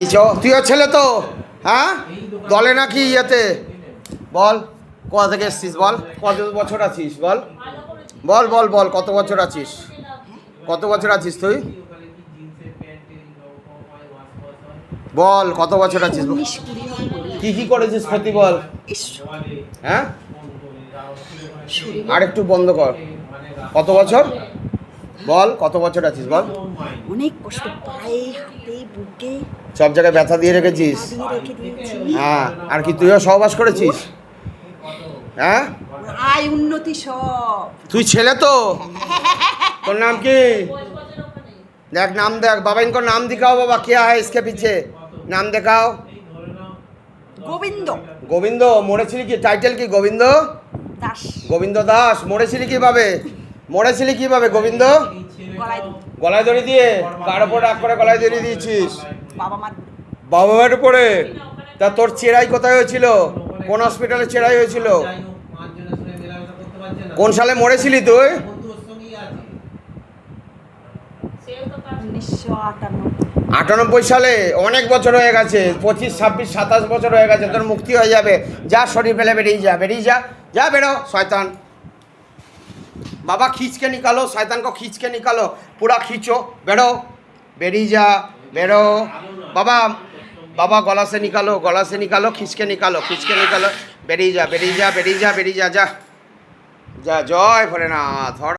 তুইও ছেলে তো হ্যাঁ? দলে নাকি ইয়েতে? বল, কোথা থেকে এসছিস বল? কত বছর আছিস বল? বল বল বল, কত বছর আছিস? কত বছর আছিস তুই? বল, কত বছর আছিস। কি কি করেছিস ক্ষতি বল? হ্যাঁ? আর একটু বন্ধ কর। কত বছর? বল কত বছর আছিস বল? অনেক কষ্ট পায়ে হাতে বুকে। সব জায়গায় ব্যথা দিয়ে রেখেছিস? হ্যাঁ আর কি তুইও সহবাস করেছিস? হ্যাঁ? আয় উন্নতি সব। তুই ছেলে তো? তোর নাম কি? দেখ নাম দেখ বাবা ইনকো নাম দেখাও বাবা কে হয় ইসকে পিছে? নাম দেখাও। গোবিন্দ। গোবিন্দ মরেছিলি কি? টাইটেল কি গোবিন্দ? দাস। গোবিন্দ দাস মরেছিলি কীভাবে? মরেছিলি কীভাবে গোবিন্দ? গলায় দড়ি দিয়ে? কার ওপর রাগ করে গলায় দড়ি দিয়েছিস? বাবা মার মায়ের উপরে? তা তোর চেরাই কোথায় হয়েছিল? কোন হসপিটালে চেরাই হয়েছিল? কোন সালে মরেছিলি তুই? আটানব্বই সালে? অনেক বছর হয়ে গেছে পঁচিশ ছাব্বিশ সাতাশ বছর হয়ে গেছে তোর মুক্তি হয়ে যাবে। যা শরীর ফেলে বেরিয়ে যা বেরিয়ে যা। যা বেরো শয়তান। বাবা খিচকে নিকালো শয়তান খিচকে নিকালো, পুরা খিচো বেড়ো বেরি যা বেড়ো বাবা বাবা গলাসে নিকালো গলাসে নিকালো, খিচকে নিকালো খিচকে নিকালো, বেরিয়ে যা বেরিয়ে যা বেরিয়ে যা বেরিয়ে যা যা। যা, জয় ভরে না ধর